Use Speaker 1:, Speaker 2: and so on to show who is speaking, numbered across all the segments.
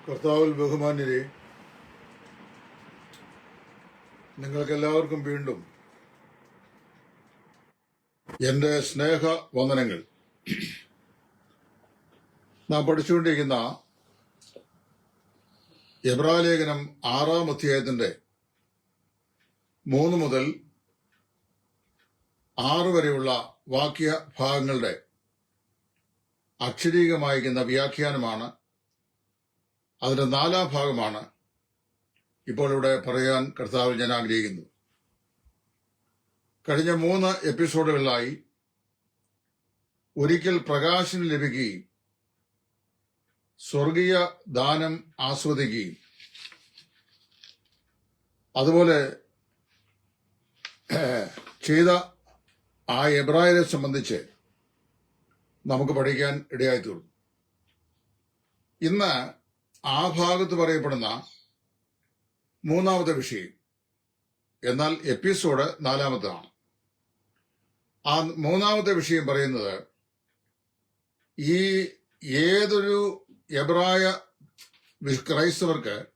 Speaker 1: കർത്താവിൽ ബഹുമാന്യരെ നിങ്ങൾക്കെല്ലാവർക്കും വീണ്ടും എന്റെ സ്നേഹ വന്ദനങ്ങൾ നാം പഠിച്ചുകൊണ്ടിരിക്കുന്ന എബ്രാലേഖനം ആറാം അധ്യായത്തിന്റെ മൂന്ന് മുതൽ ആറ് വരെയുള്ള വാക്യ ഭാഗങ്ങളുടെ അക്ഷരീകമായിരിക്കുന്ന വ്യാഖ്യാനമാണ് അതിന്റെ നാലാം ഭാഗമാണ് ഇപ്പോൾ ഇവിടെ പറയാൻ കർത്താവിൽ ഞാൻ ആഗ്രഹിക്കുന്നു. കഴിഞ്ഞ മൂന്ന് എപ്പിസോഡുകളിലായി ഒരിക്കൽ പ്രകാശനം ലഭിക്കുകയും സ്വർഗീയ ദാനം ആസ്വദിക്കുകയും അതുപോലെ ചെയ്ത ആ എബ്രായരെ സംബന്ധിച്ച് നമുക്ക് പഠിക്കാൻ ഇടയായി തീർന്നു. ഇന്ന് ആ ഭാഗത്ത് പറയപ്പെടുന്ന മൂന്നാമത്തെ വിഷയം. എന്നാൽ എപ്പിസോഡ് നാലാമതാണ് ആ മൂന്നാമത്തെ വിഷയം പറയുന്നത് ഈ ഏതൊരു എബ്രായ ക്രൈസ്തവർക്ക്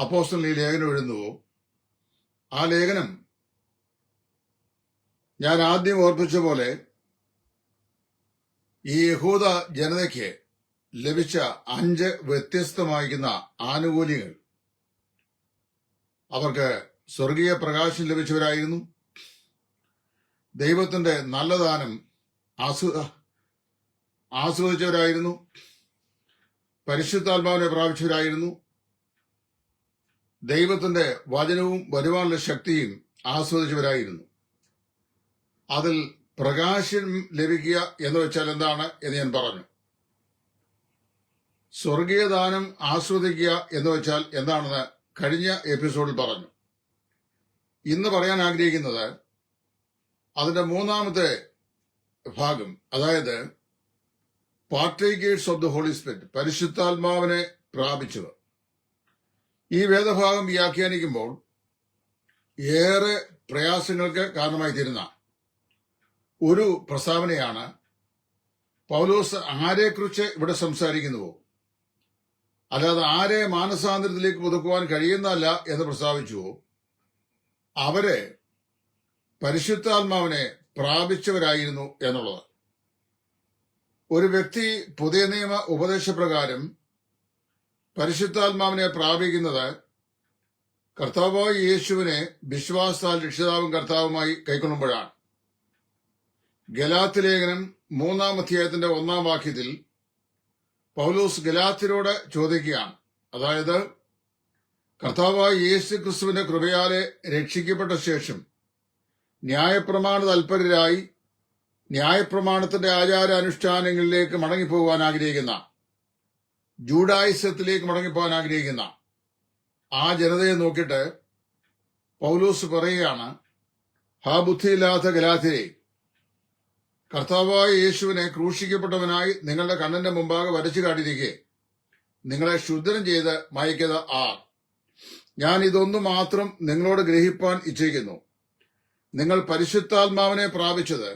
Speaker 1: അപ്പോസ്റ്റൽ ഈ ലേഖനം എഴുതുന്നുവോ? ആ ലേഖനം ഞാൻ ആദ്യം ഓർപ്പിച്ച പോലെ ഈ യഹൂദ ജനതയ്ക്ക് ലഭിച്ച അഞ്ച് വ്യത്യസ്തമായിരിക്കുന്ന ആനുകൂല്യങ്ങൾ. അവർക്ക് സ്വർഗീയ പ്രകാശം ലഭിച്ചവരായിരുന്നു. ദൈവത്തിന്റെ നല്ല ദാനം ആസ്വ ആസ്വദിച്ചവരായിരുന്നു. പരിശുദ്ധാത്മാവിനെ പ്രാപിച്ചവരായിരുന്നു. ദൈവത്തിന്റെ വചനവും വരുവാനുള്ള ശക്തിയും ആസ്വദിച്ചവരായിരുന്നു. അതിൽ പ്രകാശം ലഭിക്കുക എന്ന് വെച്ചാൽ എന്താണ് എന്ന് ഞാൻ പറഞ്ഞു. സ്വർഗീയദാനം ആസ്വദിക്കുക എന്ന് വെച്ചാൽ എന്താണെന്ന് കഴിഞ്ഞ എപ്പിസോഡിൽ പറഞ്ഞു. ഇന്ന് പറയാൻ ആഗ്രഹിക്കുന്നത് അതിന്റെ മൂന്നാമത്തെ ഭാഗം അതായത് partakers of the Holy Spirit പരിശുദ്ധാത്മാവിനെ പ്രാപിച്ചത് ഈ വേദഭാഗം വ്യാഖ്യാനിക്കുമ്പോൾ ഏറെ പ്രയാസങ്ങൾക്ക് കാരണമായി തീരുന്ന ഒരു പ്രസ്താവനയാണ് പൗലോസ് ആരെക്കുറിച്ച് ഇവിടെ സംസാരിക്കുന്നുവോ? അല്ലാതെ ആരെ മാനസാന്തരത്തിലേക്ക് പുതുക്കുവാൻ കഴിയുന്നതല്ല എന്ന് പ്രസ്താവിച്ചുവോ അവരെ പരിശുദ്ധാത്മാവിനെ പ്രാപിച്ചവരായിരുന്നു എന്നുള്ളത്. ഒരു വ്യക്തി പുതിയ നിയമ ഉപദേശപ്രകാരം പരിശുദ്ധാത്മാവിനെ പ്രാപിക്കുന്നത് കർത്താവായ യേശുവിനെ വിശ്വാസത്താൽ രക്ഷിതാവും കർത്താവുമായി കൈക്കൊള്ളുമ്പോഴാണ്. ഗലാത്ത് ലേഖനം മൂന്നാം അധ്യായത്തിന്റെ ഒന്നാം വാക്യത്തിൽ പൗലോസ് ഗലാത്തിനോട് ചോദിക്കുകയാണ്. അതായത് കർത്താവായ യേശു ക്രിസ്തുവിന്റെ കൃപയാലെ രക്ഷിക്കപ്പെട്ട ശേഷം ന്യായപ്രമാണ തൽപരരായി ന്യായപ്രമാണത്തിന്റെ ആചാര അനുഷ്ഠാനങ്ങളിലേക്ക് മടങ്ങിപ്പോകാൻ ആഗ്രഹിക്കുന്ന ജൂഡായിസത്തിലേക്ക് മടങ്ങിപ്പോകാൻ ആഗ്രഹിക്കുന്ന ആ ജനതയെ നോക്കിയിട്ട് പൗലോസ് പറയുകയാണ് ഹാ ബുദ്ധിയില്ലാത്ത ഗലാത്തിരെ കർത്താവായ യേശുവിനെ ക്രൂശിക്കപ്പെട്ടവനായി നിങ്ങളുടെ കണ്ണന്റെ മുമ്പാകെ വരച്ചു കാട്ടിരിക്കെ നിങ്ങളെ ശുദ്ധനം ചെയ്ത് മയക്കത് ആർ. ഞാൻ ഇതൊന്നു മാത്രം നിങ്ങളോട് ഗ്രഹിപ്പാൻ ഇച്ഛിക്കുന്നു. നിങ്ങൾ പരിശുദ്ധാത്മാവിനെ പ്രാപിച്ചത്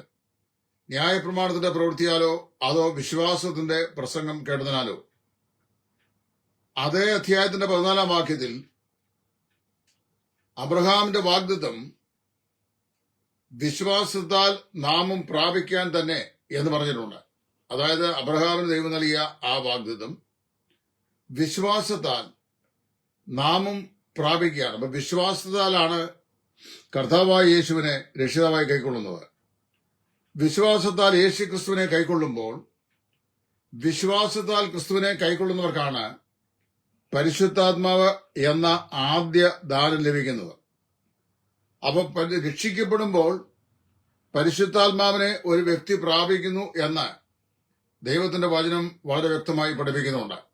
Speaker 1: ന്യായപ്രമാണത്തിന്റെ പ്രവൃത്തിയാലോ അതോ വിശ്വാസത്തിന്റെ പ്രസംഗം കേട്ടതിനാലോ? അതേ അധ്യായത്തിന്റെ പതിനാലാം വാക്യത്തിൽ അബ്രഹാമിന്റെ വാഗ്ദത്തം വിശ്വാസത്താൽ നാമം പ്രാപിക്കാൻ തന്നെ എന്ന് പറഞ്ഞിട്ടുണ്ട്. അതായത് അബ്രഹാമിന് ദൈവം നൽകിയ ആ വാഗ്ദത്തം വിശ്വാസത്താൽ നാമം പ്രാപിക്കുകയാണ്. അപ്പൊ വിശ്വാസത്താലാണ് കർത്താവായ യേശുവിനെ രക്ഷിതാവായി കൈക്കൊള്ളുന്നത്. വിശ്വാസത്താൽ യേശു ക്രിസ്തുവിനെ കൈക്കൊള്ളുമ്പോൾ വിശ്വാസത്താൽ ക്രിസ്തുവിനെ കൈക്കൊള്ളുന്നവർക്കാണ് പരിശുദ്ധാത്മാവ് എന്ന ആദ്യ ദാനം ലഭിക്കുന്നത്. അപ്പൊ രക്ഷിക്കപ്പെടുമ്പോൾ പരിശുദ്ധാത്മാവിനെ ഒരു വ്യക്തി പ്രാപിക്കുന്നു എന്ന് ദൈവത്തിന്റെ വചനം വളരെ വ്യക്തമായി പഠിപ്പിക്കുന്നുണ്ട്.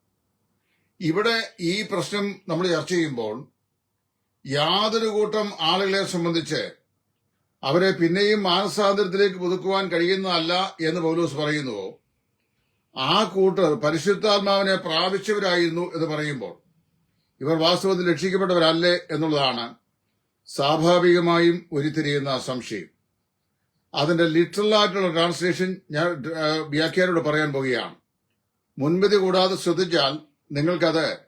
Speaker 1: ഇവിടെ ഈ പ്രശ്നം നമ്മൾ ചർച്ച ചെയ്യുമ്പോൾ യാതൊരു കൂട്ടം ആളുകളെ സംബന്ധിച്ച് അവരെ പിന്നെയും മാനസാന്തരത്തിലേക്ക് പുതുക്കുവാൻ കഴിയുന്നതല്ല എന്ന് പൗലോസ് പറയുന്നുവോ ആ കൂട്ടർ പരിശുദ്ധാത്മാവിനെ പ്രാപിച്ചവരായിരുന്നു എന്ന് പറയുമ്പോൾ ഇവർ വാസ്തവത്തിൽ രക്ഷിക്കപ്പെട്ടവരല്ലേ എന്നുള്ളതാണ് സ്വാഭാവികമായും ഉരുത്തിരിയുന്ന സംശയം. അതിന്റെ ലിറ്ററൽ ആയിട്ടുള്ള ട്രാൻസ്ലേഷൻ ഞാൻ വ്യാഖ്യാനോട് പറയാൻ പോവുകയാണ്. മുൻപതി കൂടാതെ ശ്രദ്ധിച്ചാൽ നിങ്ങൾക്കത്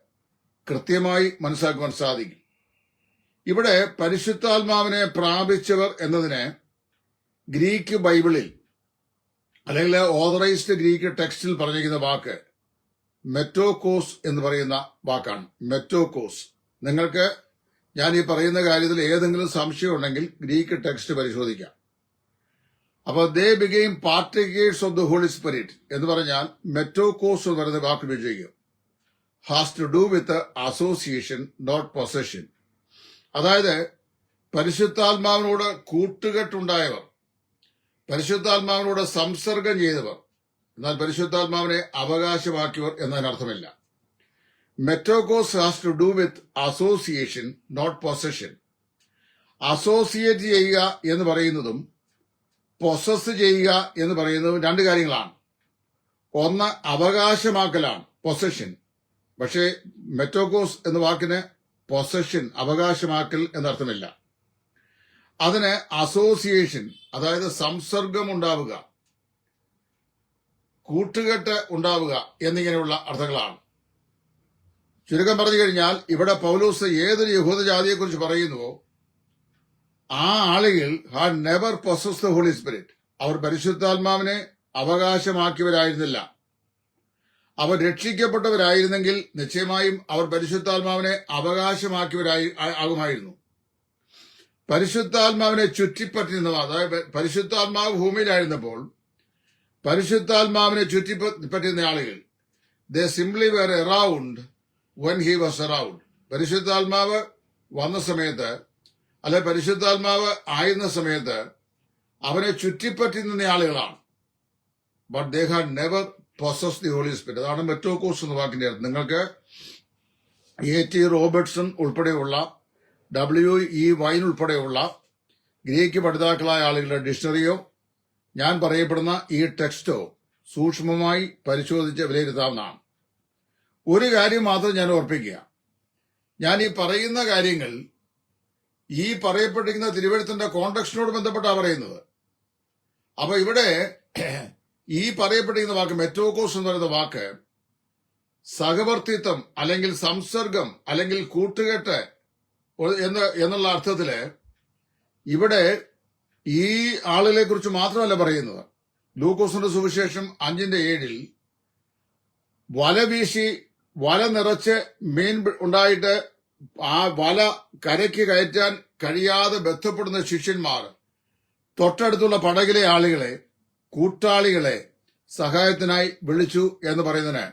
Speaker 1: കൃത്യമായി മനസ്സിലാക്കുവാൻ സാധിക്കും. ഇവിടെ പരിശുദ്ധാത്മാവിനെ പ്രാപിച്ചവർ എന്നതിന് ഗ്രീക്ക് ബൈബിളിൽ അല്ലെങ്കിൽ ഓതറൈസ്ഡ് ഗ്രീക്ക് ടെക്സ്റ്റിൽ പറഞ്ഞിരിക്കുന്ന വാക്ക് മെറ്റോകോസ് എന്ന് പറയുന്ന വാക്കാണ്. മെറ്റോകോസ്. നിങ്ങൾക്ക് ഞാൻ ഈ പറയുന്ന കാര്യത്തിൽ ഏതെങ്കിലും സംശയം ഉണ്ടെങ്കിൽ ഗ്രീക്ക് ടെക്സ്റ്റ് പരിശോധിക്കാം. അപ്പോൾ they became partakers of the Holy Spirit എന്ന് പറഞ്ഞാൽ മെറ്റോകോസ് എന്ന് പറയുന്ന വാക്ക് ഉപയോഗിക്കും. Has to do with association not possession അതായത് പരിശുദ്ധാത്മാവിനോട് കൂട്ടുകെട്ടുണ്ടായവർ പരിശുദ്ധാത്മാവിനോട് സംസർഗം ചെയ്തവർ എന്നാൽ പരിശുദ്ധാത്മാവിനെ അവകാശമാക്കിയവർ എന്നതിനർത്ഥമില്ല. മെറ്റോകോസ് has to do with association not possession associate ചെയ്യുക എന്ന് പറയുന്നതും പൊസസ് ചെയ്യുക എന്ന് പറയുന്നത് രണ്ട് കാര്യങ്ങളാണ്. ഒന്ന് അവകാശമാക്കലാണ് പൊസഷൻ പക്ഷേ മെറ്റോകോസ് എന്ന വാക്കിന് പൊസഷൻ അവകാശമാക്കൽ എന്നർത്ഥമില്ല. അതിന് അസോസിയേഷൻ അതായത് സംസർഗം ഉണ്ടാവുക കൂട്ടുകെട്ട് ഉണ്ടാവുക എന്നിങ്ങനെയുള്ള അർത്ഥങ്ങളാണ്. ചുരുക്കം പറഞ്ഞു കഴിഞ്ഞാൽ ഇവിടെ പൗലൂസ് ഏതൊരു യഹൂദജാതിയെക്കുറിച്ച് പറയുന്നുവോ ആ ആളുകൾ have never possess the Holy Spirit അവർ പരിശുദ്ധാത്മാവിനെ അവകാശമാക്കിയവരായിരുന്നില്ല. അവർ രക്ഷിക്കപ്പെട്ടവരായിരുന്നെങ്കിൽ നിശ്ചയമായും അവർ പരിശുദ്ധാത്മാവിനെ അവകാശമാക്കിയവരായി ആകുമായിരുന്നു. പരിശുദ്ധാത്മാവിനെ ചുറ്റിപ്പറ്റിരുന്നവർ അതായത് പരിശുദ്ധാത്മാവ് ഭൂമിയിലായിരുന്നപ്പോൾ പരിശുദ്ധാത്മാവിനെ ചുറ്റിപ്പറ്റിരുന്ന ആളുകൾ they simply were around when he was around പരിശുദ്ധാത്മാവ് വന്ന സമയത്ത് അല്ലെ പരിശുദ്ധാത്മാവ് ആയിരുന്ന സമയത്ത് അവനെ ചുറ്റിപ്പറ്റി നിന്ന ആളുകളാണ്. But they had never possess the Holy Spirit അതാണ് മെറ്റോകോസ് എന്ന വാക്കിന്റെ അർത്ഥം. നിങ്ങൾക്ക് എ ടി റോബർട്ട്സൺ ഉൾപ്പെടെയുള്ള ഡബ്ല്യു ഇ വൈൻ ഉൾപ്പെടെയുള്ള ഗ്രീക്ക് പഠിതാക്കളായ ആളുകളുടെ ഡിക്ഷണറിയോ ഞാൻ പറയപ്പെടുന്ന ഈ ടെക്സ്റ്റോ സൂക്ഷ്മമായി പരിശോധിച്ച് വിലയിരുത്താവുന്നതാണ്. ഒരു കാര്യം മാത്രം ഞാൻ ഓർപ്പിക്കുക. ഞാൻ ഈ പറയുന്ന കാര്യങ്ങൾ ഈ പറയപ്പെട്ടിരിക്കുന്ന തിരുവഴുത്തിന്റെ കോണ്ടക്സ്റ്റിനോട് ബന്ധപ്പെട്ടാണ് പറയുന്നത്. അപ്പൊ ഇവിടെ ഈ പറയപ്പെട്ടിരിക്കുന്ന വാക്ക് മെറ്റോകോസ് എന്ന് പറയുന്ന വാക്ക് സഹവർത്തിത്വം അല്ലെങ്കിൽ സംസർഗം അല്ലെങ്കിൽ കൂട്ടുകെട്ട് എന്ന് എന്നുള്ള അർത്ഥത്തിൽ ഇവിടെ ഈ ആളുകളെ കുറിച്ച് മാത്രമല്ല പറയുന്നത്. ലൂക്കോസിന്റെ സുവിശേഷം അഞ്ചിന്റെ ഏഴിൽ വല വീശി വല നിറച്ച് മീൻ ഉണ്ടായിട്ട് ആ വല കരയ്ക്ക് കയറ്റാൻ കഴിയാതെ ബന്ധപ്പെടുന്ന ശിഷ്യന്മാർ തൊട്ടടുത്തുള്ള പടകിലെ ആളുകളെ കൂട്ടാളികളെ സഹായത്തിനായി വിളിച്ചു എന്ന് പറയുന്നതിന്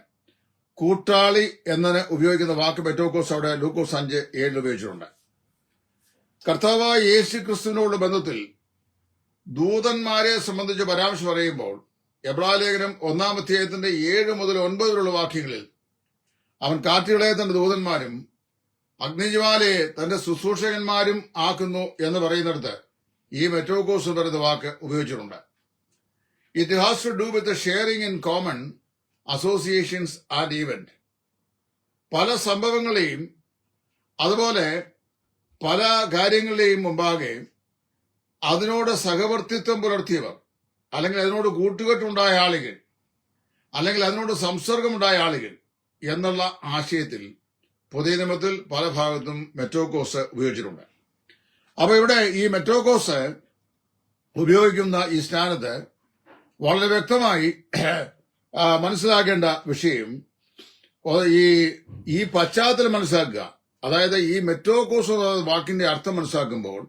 Speaker 1: കൂട്ടാളി എന്നതിന് ഉപയോഗിക്കുന്ന വാക്ക് ബെറ്റോക്കോസ് അവിടെ ലൂക്കോസ് അഞ്ച് ഏഴിൽ ഉപയോഗിച്ചിട്ടുണ്ട്. കർത്താവായ യേശു ക്രിസ്തുവിനോട് ബന്ധത്തിൽ ദൂതന്മാരെ സംബന്ധിച്ച് പരാമർശം പറയുമ്പോൾ എബ്രാലേഖനം ഒന്നാം അധ്യായത്തിന്റെ ഏഴ് മുതൽ ഒൻപത് വരെയുള്ള വാക്യങ്ങളിൽ അവൻ കാറ്റുകളെ തന്റെ ദൂതന്മാരും അഗ്നിജ്വാലയെ തന്റെ ശുശ്രൂഷകന്മാരും ആക്കുന്നു എന്ന് പറയുന്നിടത്ത് ഈ മെറ്റോകോസ് എന്ന് പറയുന്ന വാക്ക് ഉപയോഗിച്ചിട്ടുണ്ട്. It has to do with sharing in common associations and event പല സംഭവങ്ങളെയും അതുപോലെ പല കാര്യങ്ങളുടെയും മുമ്പാകെ അതിനോട് സഹവർത്തിത്വം പുലർത്തിയവർ അല്ലെങ്കിൽ അതിനോട് കൂട്ടുകെട്ടുണ്ടായ ആളുകൾ അല്ലെങ്കിൽ അതിനോട് സംസർഗമുണ്ടായ ആളുകൾ എന്നുള്ള ആശയത്തിൽ പുതിയ നിയമത്തിൽ പല ഭാഗത്തും മെറ്റോകോസ് ഉപയോഗിച്ചിട്ടുണ്ട്. അപ്പൊ ഇവിടെ ഈ മെറ്റോകോസ് ഉപയോഗിക്കുന്ന ഈ സ്ഥാനത്ത് വളരെ വ്യക്തമായി മനസ്സിലാക്കേണ്ട വിഷയം ഈ ഈ പശ്ചാത്തലം മനസ്സിലാക്കുക. അതായത് ഈ മെറ്റോകോസ് എന്ന വാക്കിന്റെ അർത്ഥം മനസ്സിലാക്കുമ്പോൾ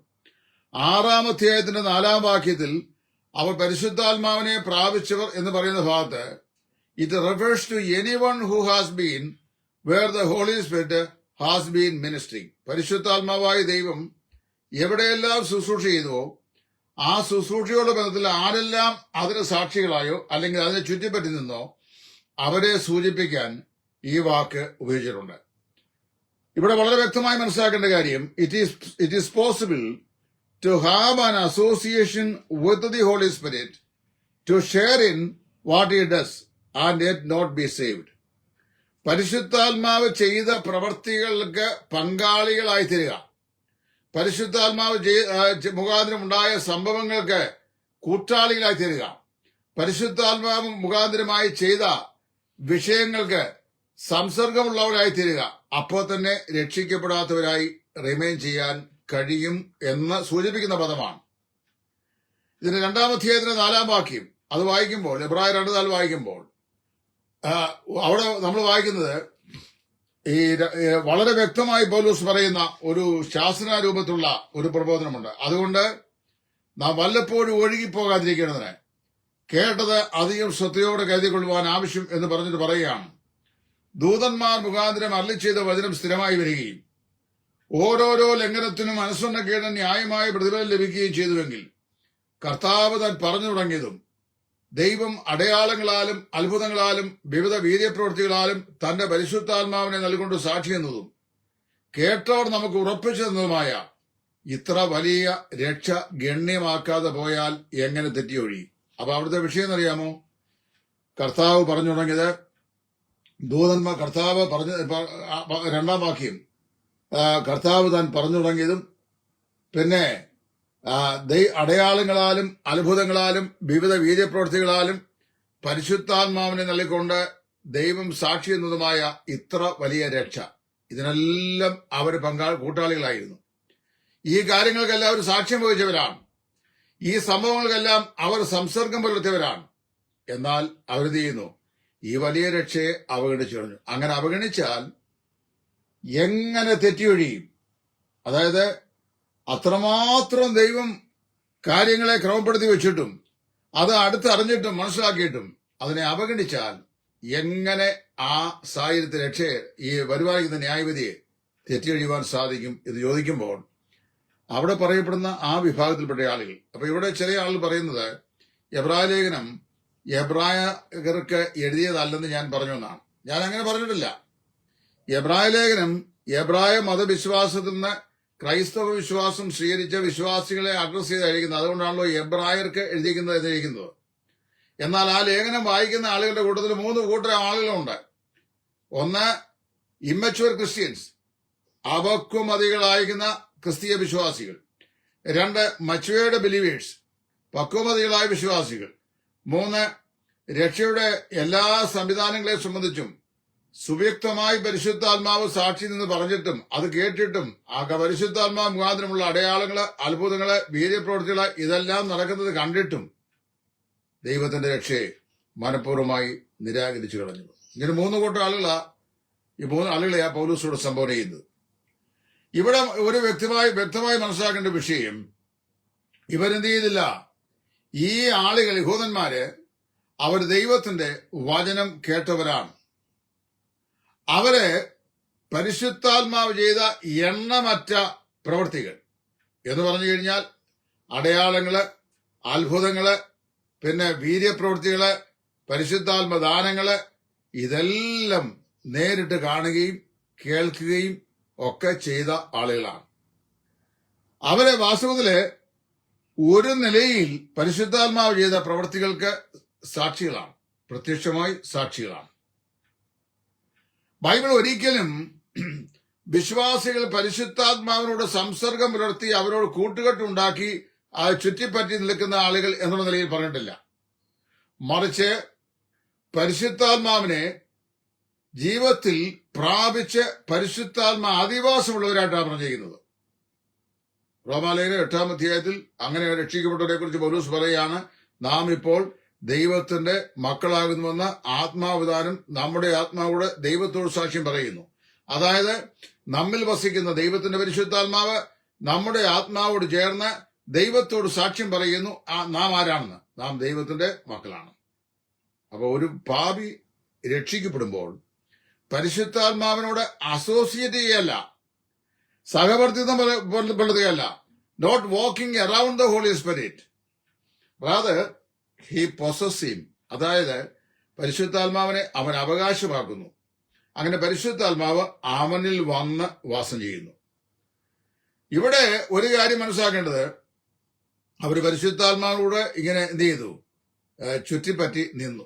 Speaker 1: ആറാം അധ്യായത്തിന്റെ നാലാം വാക്യത്തിൽ അവർ പരിശുദ്ധാത്മാവിനെ പ്രാപിച്ചവർ എന്ന് പറയുന്ന ഭാഗത്ത് it refers to anyone who has been where the Holy Spirit has been ministering പരിശുദ്ധാത്മാവായ ദൈവം എവിടെയെല്ലാം ശുശ്രൂഷ ചെയ്തുവോ ആ ശുശ്രൂഷയുടെ ബന്ധത്തിൽ ആരെല്ലാം അതിന് സാക്ഷികളായോ അല്ലെങ്കിൽ അതിനെ ചുറ്റിപ്പറ്റി നിന്നോ അവരെ സൂചിപ്പിക്കാൻ ഈ വാക്ക് ഉപയോഗിച്ചിട്ടുണ്ട്. ഇവിടെ വളരെ വ്യക്തമായി മനസ്സിലാക്കേണ്ട കാര്യം it is it is possible to have an association with the Holy Spirit to share in what he does and it not be saved പരിശുദ്ധാത്മാവ് ചെയ്ത പ്രവർത്തികൾക്ക് പങ്കാളികളായി തീരുക. പരിശുദ്ധാത്മാവ് മുഖാന്തരം ഉണ്ടായ സംഭവങ്ങൾക്ക് കൂട്ടാളികളായി തീരുക. പരിശുദ്ധാത്മാവ് മുഖാന്തരമായി ചെയ്ത വിഷയങ്ങൾക്ക് സംസർഗമുള്ളവരായി തീരുക. അപ്പോൾ തന്നെ രക്ഷിക്കപ്പെടാത്തവരായി റിമൈൻ ചെയ്യാൻ കഴിയും എന്ന് സൂചിപ്പിക്കുന്ന പദമാണ്. ഇതിന്റെ രണ്ടാം അധ്യായത്തിന്റെ നാലാം വാക്യം. അത് വായിക്കുമ്പോൾ എബ്രായ രണ്ട് നാൾ വായിക്കുമ്പോൾ അവിടെ നമ്മൾ വായിക്കുന്നത് ഈ വളരെ വ്യക്തമായി പൗലൂസ് പറയുന്ന ഒരു ശാസനാരൂപത്തിലുള്ള ഒരു പ്രബോധനമുണ്ട്. അതുകൊണ്ട് നാം വല്ലപ്പോഴും ഒഴുകിപ്പോകാതിരിക്കേണ്ടതിന് കേട്ടത് അധികം ശ്രദ്ധയോടെ കരുതിക്കൊള്ളുവാൻ ആവശ്യം എന്ന് പറഞ്ഞിട്ട് പറയുകയാണ്. ദൂതന്മാർ മുഖാന്തരം അരളി ചെയ്ത വചനം സ്ഥിരമായി വരികയും ഓരോരോ ലംഘനത്തിനും അനുസരണക്കേട് ന്യായമായ പ്രതിഫലം ലഭിക്കുകയും ചെയ്തുവെങ്കിൽ കർത്താവ് താൻ പറഞ്ഞു തുടങ്ങിയതും ദൈവം അടയാളങ്ങളാലും അത്ഭുതങ്ങളാലും വിവിധ വീര്യപ്രവൃത്തികളാലും തന്റെ പരിശുദ്ധാത്മാവിനെ നൽകൊണ്ട് സാക്ഷിയെന്നതും കേട്ടവർ നമുക്ക് ഉറപ്പിച്ചു തന്നതുമായ ഇത്ര വലിയ രക്ഷ ഗണ്യമാക്കാതെ പോയാൽ എങ്ങനെ തെറ്റിയൊഴി? അപ്പൊ അവിടുത്തെ വിഷയം അറിയാമോ കർത്താവ് പറഞ്ഞു തുടങ്ങിയത് ദൂതന്മ കർത്താവ് പറഞ്ഞു രണ്ടാം വാക്യം. കർത്താവ് താൻ പറഞ്ഞു തുടങ്ങിയതും പിന്നെ അടയാളങ്ങളാലും അത്ഭുതങ്ങളാലും വിവിധ വീര്യപ്രവൃത്തികളാലും പരിശുദ്ധാത്മാവിനെ നൽകിക്കൊണ്ട് ദൈവം സാക്ഷി എന്നതുമായ ഇത്ര വലിയ രക്ഷ. ഇതിനെല്ലാം അവർ പങ്കാ കൂട്ടാളികളായിരുന്നു. ഈ കാര്യങ്ങൾക്കെല്ലാം അവർ സാക്ഷ്യം വഹിച്ചവരാണ്. ഈ സംഭവങ്ങൾക്കെല്ലാം അവർ സംസർഗം പുലർത്തിയവരാണ്. എന്നാൽ അവർ ചെയ്യുന്നു? ഈ വലിയ രക്ഷയെ അവഗണിച്ചു കളഞ്ഞു. അങ്ങനെ അവഗണിച്ചാൽ എങ്ങനെ തെറ്റിയൊഴിയും അതായത് അത്രമാത്രം ദൈവം കാര്യങ്ങളെ ക്രമപ്പെടുത്തി വെച്ചിട്ടും അത് അടുത്തറിഞ്ഞിട്ടും മനസ്സിലാക്കിയിട്ടും അതിനെ അവഗണിച്ചാൽ എങ്ങനെ ആ സാഹചര്യത്തിൽ രക്ഷ ഈ വരുവായിരിക്കുന്ന ന്യായവിധിയെ തെറ്റിയൊഴിയുവാൻ സാധിക്കും എന്ന് ചോദിക്കുമ്പോൾ അവിടെ പറയപ്പെടുന്ന ആ വിഭാഗത്തിൽപ്പെട്ട ആളുകൾ അപ്പൊ ഇവിടെ ചില ആളുകൾ പറയുന്നത് എബ്രായ ലേഖനം എബ്രായകർക്ക് എഴുതിയതല്ലെന്ന് ഞാൻ പറഞ്ഞു എന്നാണ്. ഞാൻ അങ്ങനെ പറഞ്ഞിട്ടില്ല. എബ്രായ ലേഖനം എബ്രായ മതവിശ്വാസത്തിൽ നിന്ന് ക്രൈസ്തവ വിശ്വാസം സ്വീകരിച്ച വിശ്വാസികളെ അഡ്രസ് ചെയ്തായിരിക്കുന്നത്. അതുകൊണ്ടാണല്ലോ എബ്രായർക്ക് എഴുതിയിരിക്കുന്നത് എന്നിരിക്കുന്നത്. എന്നാൽ ആ ലേഖനം വായിക്കുന്ന ആളുകളുടെ കൂട്ടത്തിൽ മൂന്ന് കൂട്ടം ആളുകളുണ്ട്. ഒന്ന് ഇമ്മച്വർ ക്രിസ്ത്യൻസ് അപക്വമതികളായിരിക്കുന്ന ക്രിസ്തീയ വിശ്വാസികൾ. രണ്ട് മച്ചുവേഡ് ബിലീവേഴ്സ് പക്വമതികളായ വിശ്വാസികൾ. മൂന്ന് രക്ഷയുടെ എല്ലാ സംവിധാനങ്ങളെ സംബന്ധിച്ചും സുവ്യക്തമായി പരിശുദ്ധാത്മാവ് സാക്ഷി നിന്ന് പറഞ്ഞിട്ടും അത് കേട്ടിട്ടും ആ പരിശുദ്ധാത്മാവ് മുഖാന്തരമുള്ള അടയാളങ്ങൾ അത്ഭുതങ്ങൾ വീര്യപ്രവർത്തികൾ ഇതെല്ലാം നടക്കുന്നത് കണ്ടിട്ടും ദൈവത്തിന്റെ രക്ഷയെ മനഃപൂർവമായി നിരാകരിച്ചു കളഞ്ഞു. ഇങ്ങനെ മൂന്ന് കൂട്ടം ആളുകളാ ഈ മൂന്ന് ആളുകളെയാ പൗലൂസോട് സംബോധന ചെയ്യുന്നത്. ഇവിടെ ഒരു വ്യക്തമായി വ്യക്തമായി മനസ്സിലാക്കേണ്ട വിഷയം ഇവരെന്ത് ചെയ്തില്ല? ഈ ആളുകൾ യഹൂദന്മാര് അവർ ദൈവത്തിന്റെ വചനം കേട്ടവരാണ്. അവർ പരിശുദ്ധാത്മാവ് ചെയ്ത എണ്ണമറ്റ പ്രവൃത്തികൾ എന്ന് പറഞ്ഞു കഴിഞ്ഞാൽ അടയാളങ്ങൾ അത്ഭുതങ്ങൾ പിന്നെ വീര്യപ്രവൃത്തികൾ പരിശുദ്ധാത്മദാനങ്ങൾ ഇതെല്ലാം നേരിട്ട് കാണുകയും കേൾക്കുകയും ഒക്കെ ചെയ്ത ആളുകളാണ്. അവരെ വാസ്തവത്തിൽ ഒരു നിലയിൽ പരിശുദ്ധാത്മാവ് ചെയ്ത പ്രവൃത്തികൾക്ക് സാക്ഷികളാണ്. പ്രത്യക്ഷമായി സാക്ഷികളാണ്. ബൈബിൾ ഒരിക്കലും വിശ്വാസികൾ പരിശുദ്ധാത്മാവിനോട് സംസർഗം പുലർത്തി അവരോട് കൂട്ടുകെട്ടുണ്ടാക്കി ചുറ്റിപ്പറ്റി നിൽക്കുന്ന ആളുകൾ എന്നുള്ള നിലയിൽ പറഞ്ഞിട്ടില്ല. മറിച്ച് പരിശുദ്ധാത്മാവിനെ ജീവിതത്തിൽ പ്രാപിച്ച് പരിശുദ്ധാത്മ ആദിവാസമുള്ളവരായിട്ടാണ് പറഞ്ഞിരിക്കുന്നത് റോമാലയിലെ എട്ടാം അധ്യായത്തിൽ അങ്ങനെ രക്ഷിക്കപ്പെട്ടവരെ കുറിച്ച് പൗലൂസ് പറയുകയാണ് നാം ഇപ്പോൾ ദൈവത്തിന്റെ മക്കളാകുന്നുവെന്ന ആത്മാവിധാനം നമ്മുടെ ആത്മാവോട് ദൈവത്തോട് സാക്ഷ്യം പറയുന്നു. അതായത് നമ്മിൽ വസിക്കുന്ന ദൈവത്തിന്റെ പരിശുദ്ധാത്മാവ് നമ്മുടെ ആത്മാവോട് ചേർന്ന് ദൈവത്തോട് സാക്ഷ്യം പറയുന്നു. നാം ആരാണെന്ന്? നാം ദൈവത്തിന്റെ മക്കളാണ്. അപ്പൊ ഒരു പാപി രക്ഷിക്കപ്പെടുമ്പോൾ പരിശുദ്ധാത്മാവിനോട് അസോസിയേറ്റ് ചെയ്യല്ല. സഹവർത്തിത്വം പെടുത്തുകയല്ല not walking around the Holy Spirit rather he possess him അതായത് പരിശുദ്ധാത്മാവിനെ അവൻ അവകാശമാക്കുന്നു. അങ്ങനെ പരിശുദ്ധാത്മാവ് അവനിൽ വന്ന് വാസം ചെയ്യുന്നു. ഇവിടെ ഒരു കാര്യം മനസ്സിലാക്കേണ്ടത്. അവർ പരിശുദ്ധാത്മാവിലൂടെ ഇങ്ങനെ എന്ത് ചെയ്തു? ചുറ്റിപ്പറ്റി നിന്നു.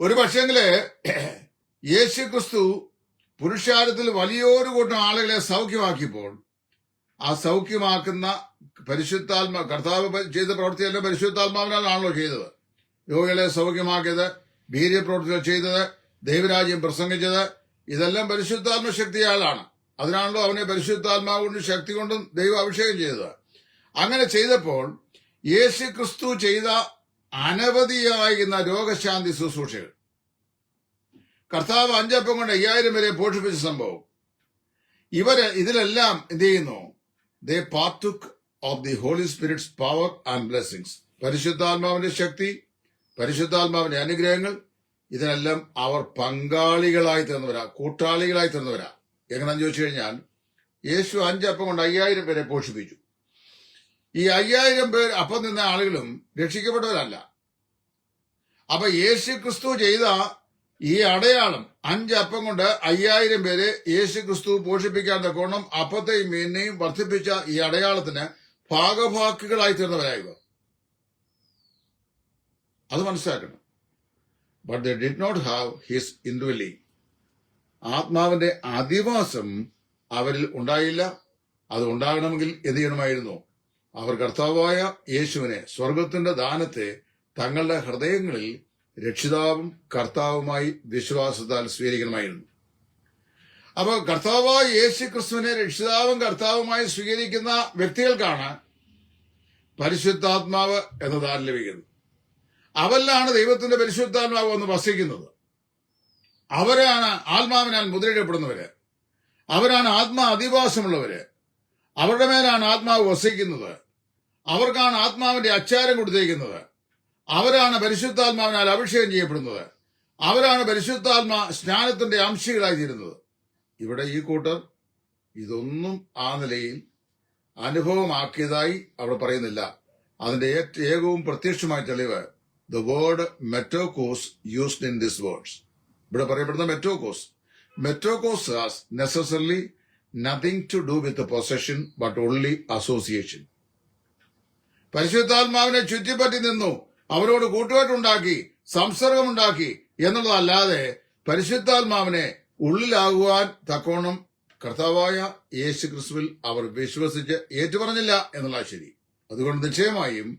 Speaker 1: ഒരു പക്ഷേങ്കിൽ യേശു ക്രിസ്തു പുരുഷാരത്തിൽ വലിയൊരു കൂട്ടം ആളുകളെ സൗഖ്യമാക്കിയപ്പോൾ ആ സൗഖ്യമാക്കുന്ന പരിശുദ്ധാത്മ കർത്താവ് ചെയ്ത പ്രവൃത്തിയെല്ലാം പരിശുദ്ധാത്മാവിനാണല്ലോ ചെയ്തത്. രോഗികളെ സൗഖ്യമാക്കിയത് വീര്യപ്രവൃത്തികൾ ചെയ്തത് ദൈവരാജ്യം പ്രസംഗിച്ചത് ഇതെല്ലാം പരിശുദ്ധാത്മ ശക്തിയാലാണ്. അതിനാണല്ലോ അവനെ പരിശുദ്ധാത്മാവ് കൊണ്ടും ശക്തി കൊണ്ടും ദൈവം അഭിഷേകം ചെയ്തത്. അങ്ങനെ ചെയ്തപ്പോൾ യേശു ക്രിസ്തു ചെയ്ത അനവധിയായിരുന്ന രോഗശാന്തി ശുശ്രൂഷകൾ. കർത്താവ് അഞ്ചപ്പം കൊണ്ട് അയ്യായിരം വരെ പോഷിപ്പിച്ച സംഭവം. ഇവർ ഇതിലെല്ലാം എന്ത് ചെയ്യുന്നു? They partook of the Holy Spirit's power and blessings പരിശുദ്ധാത്മാവിന്റെ ശക്തി പരിശുദ്ധാത്മാവിന്റെ അനുഗ്രഹങ്ങൾ ഇതിനെല്ലാം അവർ പങ്കാളികളായി തീർന്നവരാ കൂട്ടാളികളായി തീർന്നവരാ. എങ്ങനെയാന്ന് ചോദിച്ചു കഴിഞ്ഞാൽ യേശു അഞ്ചപ്പം കൊണ്ട് അയ്യായിരം പേരെ പോഷിപ്പിച്ചു. ഈ അയ്യായിരം പേർ അപ്പം നിന്ന ആളുകളും രക്ഷിക്കപ്പെട്ടവരല്ല. അപ്പൊ യേശു ക്രിസ്തു ചെയ്ത ഈ അടയാളം അഞ്ച് അപ്പം കൊണ്ട് അയ്യായിരം പേരെ യേശു ക്രിസ്തു പോഷിപ്പിക്കാൻ തക്കോണം അപ്പത്തെയും മീനിനെയും വർദ്ധിപ്പിച്ച ഈ അടയാളത്തിന് ഭാഗഭാക്കുകളായി തീർന്നവരായവർ. അത് മനസ്സിലാക്കണം. But they did not have his indwelling ആത്മാവിന്റെ അധിവാസം അവരിൽ ഉണ്ടായില്ല. അത് ഉണ്ടാകണമെങ്കിൽ എന്ത് ചെയ്യണമായിരുന്നു? അവർ കർത്താവായ യേശുവിനെ സ്വർഗത്തിന്റെ ദാനത്തെ തങ്ങളുടെ ഹൃദയങ്ങളിൽ രക്ഷിതാവും കർത്താവുമായി വിശ്വാസത്താൽ സ്വീകരിക്കണമായിരുന്നു. അപ്പോൾ കർത്താവായ യേശു ക്രിസ്തുവിനെ രക്ഷിതാവും കർത്താവുമായി സ്വീകരിക്കുന്ന വ്യക്തികൾക്കാണ് പരിശുദ്ധാത്മാവ് എന്ന ദാനം ലഭിക്കുന്നത്. അവരിലാണ് ദൈവത്തിന്റെ പരിശുദ്ധാത്മാവ് എന്ന് വസിക്കുന്നത്. അവരാണ് ആത്മാവിനാൽ മുദ്രയിടപ്പെടുന്നവര്. അവരാണ് ആത്മാ അധിവാസമുള്ളവര് അവരുടെ മേലാണ് ആത്മാവ് വസിക്കുന്നത്. അവർക്കാണ് ആത്മാവിന്റെ അച്ചാരം കൊടുത്തേക്കുന്നത് അവരാണ് പരിശുദ്ധാത്മാവിനാൽ അഭിഷേകം ചെയ്യപ്പെടുന്നത്. അവരാണ് പരിശുദ്ധാത്മാ സ്നാനത്തിന്റെ അംശികളായി തീരുന്നത് ഇവിടെ ഈ കൂട്ടർ ഇതൊന്നും ആ നിലയിൽ അനുഭവമാക്കിയതായി അവിടെ പറയുന്നില്ല. അതിന്റെ ഏകവും പ്രത്യക്ഷമായ തെളിവ് ദ വേർഡ് മെറ്റോകോസ് യൂസ്ഡ് ഇൻ ദിസ് വേർഡ്സ് ഇവിടെ പറയപ്പെടുന്ന മെറ്റോകോസ് മെറ്റോകോസ് has necessarily nothing to do with possession but only association പരിശുദ്ധാത്മാവിനെ ചുറ്റിപ്പറ്റി നിന്നു. അവരോട് കൂട്ടുകെട്ടുണ്ടാക്കി സംസർഗമുണ്ടാക്കി എന്നുള്ളതല്ലാതെ പരിശുദ്ധാത്മാവിനെ ഉള്ളിലാകുവാൻ തക്കോണം കർത്താവായ യേശു ക്രിസ്തുവിൽ അവർ വിശ്വസിച്ച് ഏറ്റുപറഞ്ഞില്ല എന്നുള്ള ശരി. അതുകൊണ്ട് നിശ്ചയമായും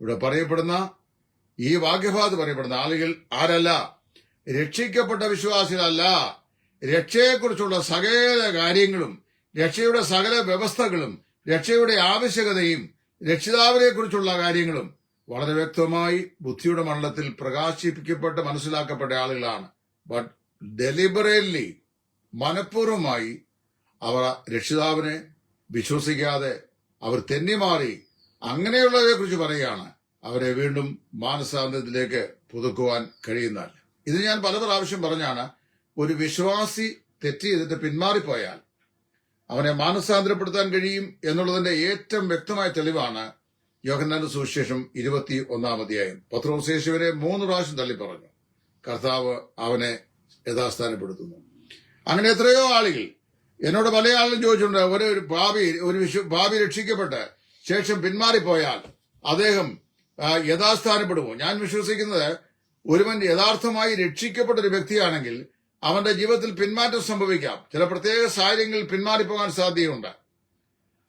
Speaker 1: ഇവിടെ പറയപ്പെടുന്ന ഈ വാക്യഭാഗത്ത് പറയപ്പെടുന്ന ആളുകൾ ആരല്ല? രക്ഷിക്കപ്പെട്ട വിശ്വാസികളല്ല. രക്ഷയെക്കുറിച്ചുള്ള സകല കാര്യങ്ങളും രക്ഷയുടെ സകല വ്യവസ്ഥകളും രക്ഷയുടെ ആവശ്യകതയും രക്ഷിതാവിനെ കുറിച്ചുള്ള കാര്യങ്ങളും വളരെ വ്യക്തമായി ബുദ്ധിയുടെ മണ്ഡലത്തിൽ പ്രകാശിപ്പിക്കപ്പെട്ട് മനസ്സിലാക്കപ്പെട്ട ആളുകളാണ്. ബട്ട് ഡെലിബറേറ്റ്ലി മനഃപൂർവമായി അവർ രക്ഷിതാവിനെ വിശ്വസിക്കാതെ അവർ തെന്നിമാറി അങ്ങനെയുള്ളവരെ കുറിച്ച് പറയുകയാണ്. അവരെ വീണ്ടും മാനസാന്തരത്തിലേക്ക് പുതുക്കുവാൻ കഴിയുന്നാൽ ഇത് ഞാൻ പല പ്രാവശ്യം പറഞ്ഞാണ് ഒരു വിശ്വാസി തെറ്റ് ചെയ്തിട്ട് പിന്മാറിപ്പോയാൽ അവനെ മാനസാന്തരപ്പെടുത്താൻ കഴിയും എന്നുള്ളതിന്റെ ഏറ്റവും വ്യക്തമായ തെളിവാണ് യോഹന്നാന്റെ സുവിശേഷം ഇരുപത്തി ഒന്നാം അധ്യായം. പത്രോസ് മൂന്ന് പ്രാവശ്യം തള്ളി പറഞ്ഞു. കർത്താവ് അവനെ യഥാസ്ഥാനപ്പെടുത്തുന്നു. അങ്ങനെ എത്രയോ ആളുകൾ എന്നോട് പല ആളും ചോദിച്ചിട്ടുണ്ട് ഒരു ഒരു ഭാവി ഒരു വിശ്വ ഭാവി രക്ഷിക്കപ്പെട്ട് ശേഷം പിന്മാറിപ്പോയാൽ അദ്ദേഹം യഥാസ്ഥാനപ്പെടുമോ? ഞാൻ വിശ്വസിക്കുന്നത് ഒരുവൻ യഥാർത്ഥമായി രക്ഷിക്കപ്പെട്ട ഒരു വ്യക്തിയാണെങ്കിൽ അവന്റെ ജീവിതത്തിൽ പിന്മാറ്റം സംഭവിക്കാം. ചില പ്രത്യേക സാഹചര്യങ്ങളിൽ പിന്മാറിപ്പോകാൻ സാധ്യതയുണ്ട്.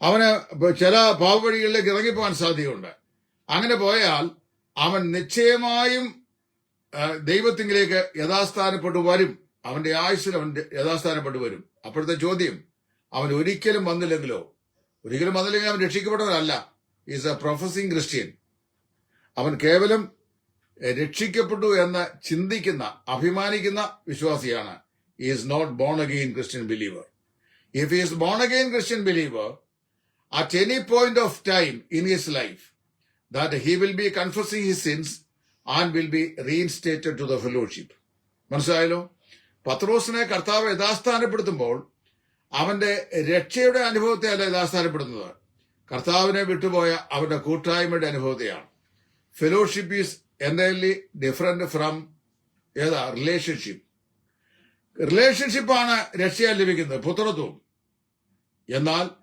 Speaker 1: അവന് ചില പാവവഴികളിലേക്ക് ഇറങ്ങിപ്പോകാൻ സാധ്യതയുണ്ട്. അങ്ങനെ പോയാൽ അവൻ നിശ്ചയമായും ദൈവത്തിങ്കിലേക്ക് യഥാസ്ഥാനപ്പെട്ടു വരും. അവന്റെ ആയുസ്സിൽ അവൻ യഥാസ്ഥാനപ്പെട്ടു വരും. അപ്പോഴത്തെ ചോദ്യം അവൻ ഒരിക്കലും വന്നില്ലെങ്കിലോ? ഒരിക്കലും വന്നില്ലെങ്കിൽ അവൻ രക്ഷിക്കപ്പെട്ടവരല്ല ഈസ് എ പ്രൊഫസിംഗ് ക്രിസ്ത്യൻ അവൻ കേവലം രക്ഷിക്കപ്പെട്ടു എന്ന് ചിന്തിക്കുന്ന അഭിമാനിക്കുന്ന വിശ്വാസിയാണ്. Is not born again Christian believer if is born again Christian believer at any point of time in his life that he will be confessing his sins and will be reinstated to the fellowship. മനസ്സിലായല്ലോ? പത്രോസിനെ കർത്താവ് യഥാസ്ഥാനപ്പെടുത്തുമ്പോൾ അവന്റെ രക്ഷയുടെ അനുഭവത്തെ അല്ല യഥാസ്ഥാനപ്പെടുന്നത്. കർത്താവിനെ വിട്ടുപോയ അവന്റെ കൂട്ടായ്മയുടെ അനുഭവത്തെയാണ്. Fellowship is entirely different from ഏതാ റിലേഷൻഷിപ്പ് റിലേഷൻഷിപ്പാണ് രക്ഷയാൽ ലഭിക്കുന്നത് പുത്രത്വം. എന്നാൽ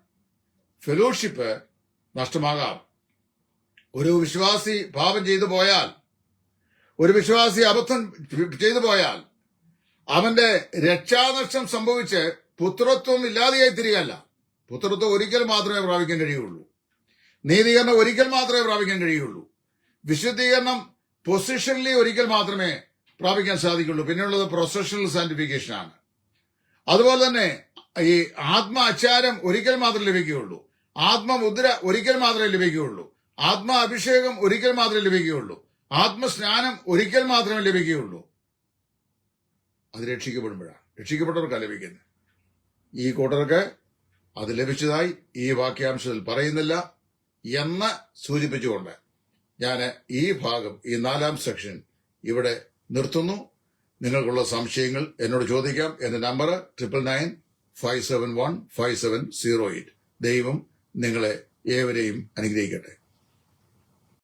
Speaker 1: ഫെലോഷിപ്പ് നഷ്ടമാകാം. ഒരു വിശ്വാസി പാപം ചെയ്തു പോയാൽ ഒരു വിശ്വാസി അബദ്ധം ചെയ്തു പോയാൽ അവന്റെ രക്ഷാനഷ്ടം സംഭവിച്ച് പുത്രത്വം ഇല്ലാതെയായി തിരികല്ല പുത്രത്വം ഒരിക്കൽ മാത്രമേ പ്രാപിക്കാൻ കഴിയുള്ളൂ. നീതീകരണം ഒരിക്കൽ മാത്രമേ പ്രാപിക്കാൻ കഴിയുള്ളൂ. വിശുദ്ധീകരണം പൊസിഷനിലി ഒരിക്കൽ മാത്രമേ പ്രാപിക്കാൻ സാധിക്കുള്ളൂ. പിന്നെയുള്ളത് പ്രൊഫഷണൽ സാന്റിഫിക്കേഷൻ ആണ്. അതുപോലെ തന്നെ ഈ ആത്മ ഒരിക്കൽ മാത്രമേ ലഭിക്കുകയുള്ളൂ. ആത്മമുദ്ര ഒരിക്കൽ മാത്രമേ ലഭിക്കുകയുള്ളൂ. ആത്മ അഭിഷേകം ഒരിക്കൽ മാത്രമേ ലഭിക്കുകയുള്ളൂ. ആത്മസ്നാനം ഒരിക്കൽ മാത്രമേ ലഭിക്കുകയുള്ളൂ. അത് രക്ഷിക്കപ്പെടുമ്പോഴാണ്. രക്ഷിക്കപ്പെട്ടവർക്കാണ് ലഭിക്കുന്നത്. ഈ കൂട്ടർക്ക് അത് ലഭിച്ചതായി ഈ വാക്യാംശത്തിൽ പറയുന്നില്ല എന്ന് സൂചിപ്പിച്ചുകൊണ്ട് ഞാൻ ഈ ഭാഗം ഈ നാലാം സെക്ഷൻ ഇവിടെ നിർത്തുന്നു. നിങ്ങൾക്കുള്ള സംശയങ്ങൾ എന്നോട് ചോദിക്കാം. എന്റെ number triple nine five seven one five seven zero eight ദൈവം നിങ്ങളെ ഏവരെയും അനുഗ്രഹിക്കട്ടെ.